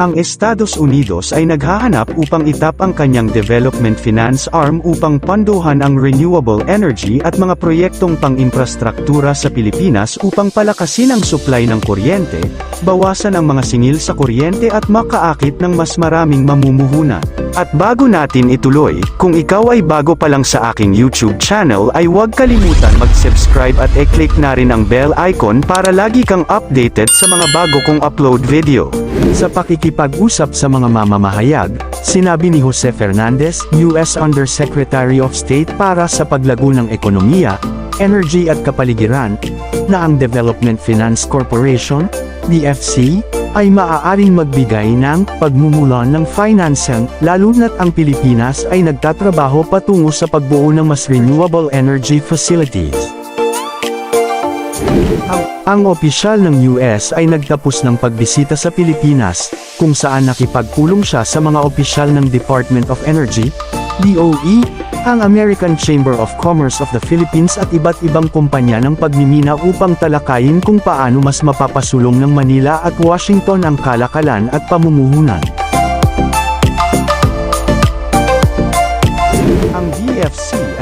Ang Estados Unidos ay naghahanap upang itap ang kanyang development finance arm upang panduhan ang renewable energy at mga proyektong pang-infrastruktura sa Pilipinas upang palakasin ang supply ng kuryente, bawasan ang mga singil sa kuryente at makaakit ng mas maraming mamumuhunan. At bago natin ituloy, kung ikaw ay bago pa lang sa aking YouTube channel ay huwag kalimutan mag-subscribe at e-click na rin ang bell icon para lagi kang updated sa mga bago kong upload video. Sa pakikipag-usap sa mga mamamahayag, sinabi ni Jose Fernandez, U.S. Undersecretary of State para sa paglago ng ekonomiya, energy at kapaligiran, na ang Development Finance Corporation, DFC, ay maaaring magbigay ng pagmumulan ng financing, lalo na't ang Pilipinas ay nagtatrabaho patungo sa pagbuo ng mas renewable energy facilities. Ang, opisyal ng US ay nagtapos ng pagbisita sa Pilipinas, kung saan nakipagpulong siya sa mga opisyal ng Department of Energy, DOE, ang American Chamber of Commerce of the Philippines at iba't ibang kumpanya ng pagmimina upang talakayin kung paano mas mapapasulong ng Manila at Washington ang kalakalan at pamumuhunan.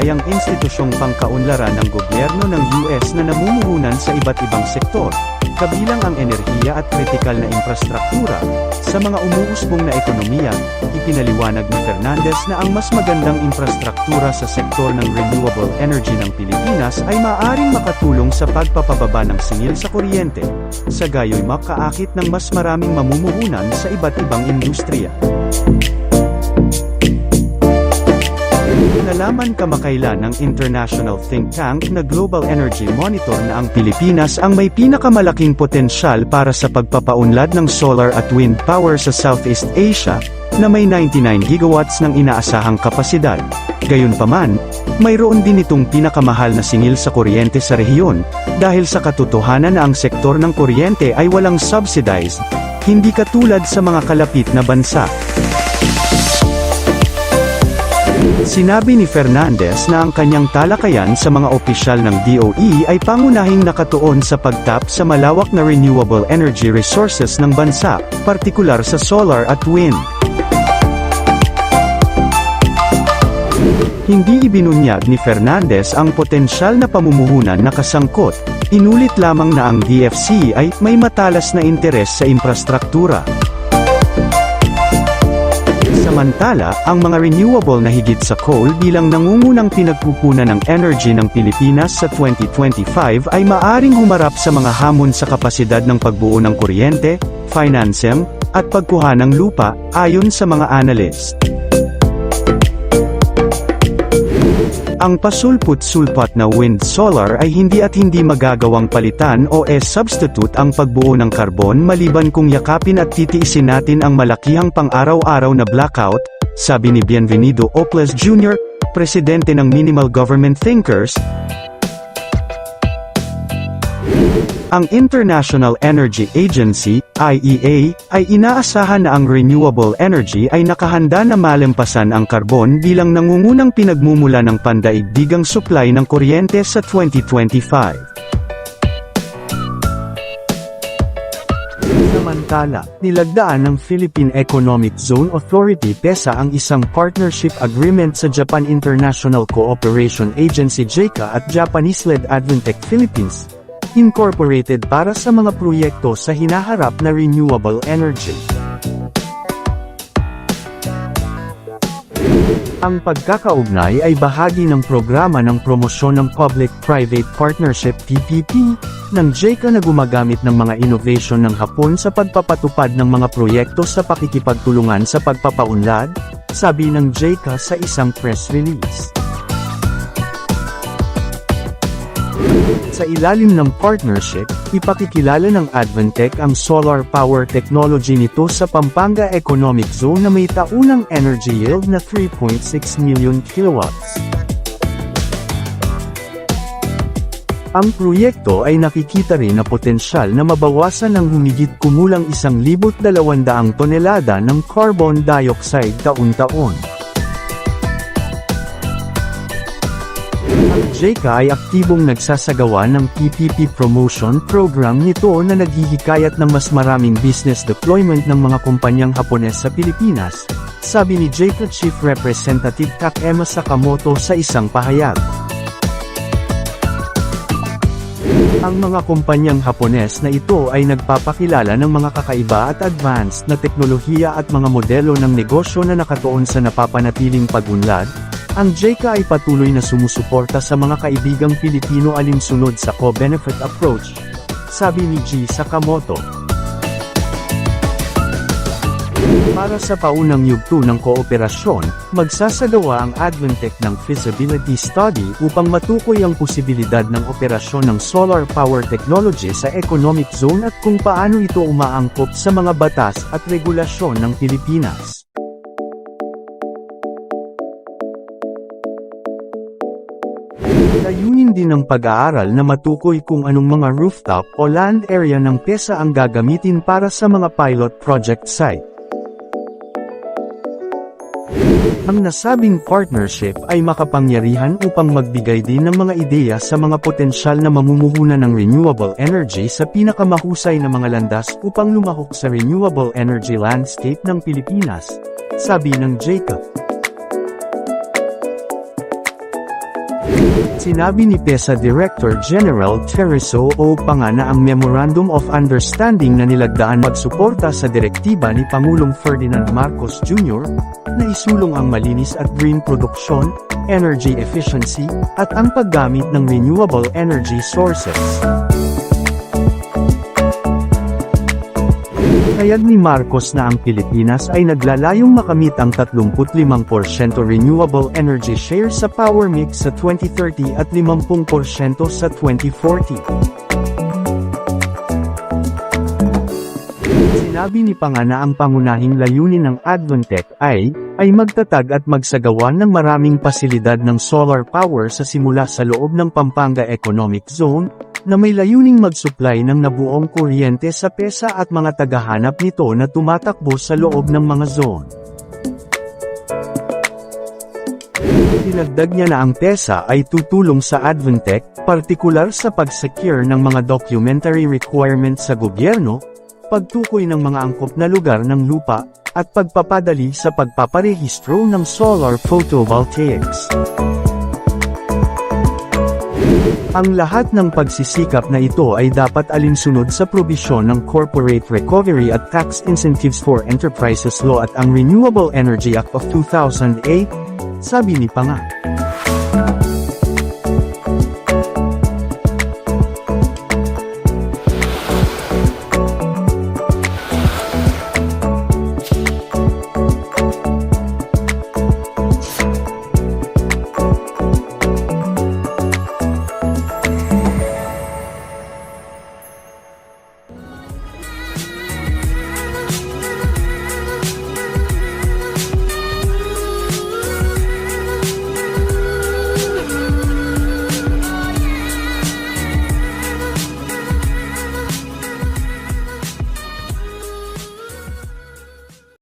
Ay ang institusyong pangkaunlaran ng gobyerno ng US na namumuhunan sa iba't ibang sektor, kabilang ang enerhiya at kritikal na infrastruktura. Sa mga umuusbong na ekonomiya, ipinaliwanag ni Fernandez na ang mas magandang infrastruktura sa sektor ng renewable energy ng Pilipinas ay maaaring makatulong sa pagpapababa ng singil sa kuryente, sa gayoy makaakit ng mas maraming mamumuhunan sa iba't ibang industriya. Nalaman kamakailan ng international think tank na Global Energy Monitor na ang Pilipinas ang may pinakamalaking potensyal para sa pagpapaunlad ng solar at wind power sa Southeast Asia, na may 99 gigawatts ng inaasahang kapasidad. Gayunpaman, mayroon din itong pinakamahal na singil sa kuryente sa rehiyon, dahil sa katotohanan na ang sektor ng kuryente ay walang subsidized, hindi katulad sa mga kalapit na bansa. Sinabi ni Fernandez na ang kanyang talakayan sa mga opisyal ng DOE ay pangunahing nakatuon sa pagtap sa malawak na renewable energy resources ng bansa, partikular sa solar at wind. Hindi ibinunyag ni Fernandez ang potensyal na pamumuhunan na kasangkot, inulit lamang na ang DFC ay may matalas na interes sa infrastruktura. Samantala, ang mga renewable na higit sa coal bilang nangungunang pinagkukunan ng energy ng Pilipinas sa 2025 ay maaring humarap sa mga hamon sa kapasidad ng pagbuo ng kuryente, financing, at pagkuha ng lupa, ayon sa mga analyst. Ang pasulput-sulpat na wind-solar ay hindi at hindi magagawang palitan o e-substitute ang pagbuo ng karbon maliban kung yakapin at titiisin natin ang malakihang pang-araw-araw na blackout, sabi ni Bienvenido Oples Jr., presidente ng Minimal Government Thinkers, ang International Energy Agency, IEA, ay inaasahan na ang renewable energy ay nakahanda na malampasan ang karbon bilang nangungunang pinagmumula ng pandaigdigang supply ng kuryente sa 2025. Samantala, nilagdaan ng Philippine Economic Zone Authority PESA ang isang partnership agreement sa Japan International Cooperation Agency JICA at Japanese-led Advantech Philippines, Incorporated para sa mga proyekto sa hinaharap na renewable energy. Ang pagkakaugnay ay bahagi ng programa ng promosyon ng Public-Private Partnership PPP, ng JICA na gumagamit ng mga innovation ng Hapon sa pagpapatupad ng mga proyekto sa pakikipagtulungan sa pagpapaunlad, sabi ng JICA sa isang press release. Sa ilalim ng partnership, ipakikilala ng Advantech ang solar power technology nito sa Pampanga Economic Zone na may taunang energy yield na 3.6 million kilowatts. Ang proyekto ay nakikita rin na potensyal na mabawasan ng humigit kumulang 1,200 tonelada ng carbon dioxide taon-taon. JICA ay aktibong nagsasagawa ng PPP promotion program nito na naghihikayat ng mas maraming business deployment ng mga kumpanyang Hapones sa Pilipinas, sabi ni JICA Chief Representative Takema Sakamoto sa isang pahayag. Ang mga kumpanyang Hapones na ito ay nagpapakilala ng mga kakaiba at advanced na teknolohiya at mga modelo ng negosyo na nakatuon sa napapanatiling pagunlad. Ang JICA ay patuloy na sumusuporta sa mga kaibigang Pilipino alinsunod sa co-benefit approach, sabi ni G. Sakamoto. Para sa paunang yugto ng kooperasyon, magsasagawa ang Adventech ng feasibility study upang matukoy ang posibilidad ng operasyon ng solar power technology sa economic zone at kung paano ito umaangkop sa mga batas at regulasyon ng Pilipinas. Layunin din ng pag-aaral na matukoy kung anong mga rooftop o land area ng PESA ang gagamitin para sa mga pilot project site. Ang nasabing partnership ay makapangyarihan upang magbigay din ng mga ideya sa mga potensyal na mamumuhunan ng renewable energy sa pinakamahusay na mga landas upang lumahok sa renewable energy landscape ng Pilipinas, sabi ng Jacob. Sinabi ni PESA Director General Tereso O. Panga na ang Memorandum of Understanding na nilagdaan magsuporta sa direktiba ni Pangulong Ferdinand Marcos Jr. na isulong ang malinis at green produksyon, energy efficiency, at ang paggamit ng renewable energy sources. Kayag ni Marcos na ang Pilipinas ay naglalayong makamit ang 35% renewable energy share sa power mix sa 2030 at 50% sa 2040. Sinabi ni Panga na ang pangunahing layunin ng Advantech ay, ay magtatag at magsagawa ng maraming pasilidad ng solar power sa simula sa loob ng Pampanga Economic Zone, na may layuning mag-supply ng nabuong kuryente sa PESA at mga tagahanap nito na tumatakbo sa loob ng mga zone. Dinagdag niya na ang PESA ay tutulong sa Advantech, partikular sa pag-secure ng mga documentary requirements sa gobyerno, pagtukoy ng mga angkop na lugar ng lupa, at pagpapadali sa pagpaparehistro ng solar photovoltaics. Ang lahat ng pagsisikap na ito ay dapat alinsunod sa probisyon ng Corporate Recovery at Tax Incentives for Enterprises Law at ang Renewable Energy Act of 2008, sabi ni Panga.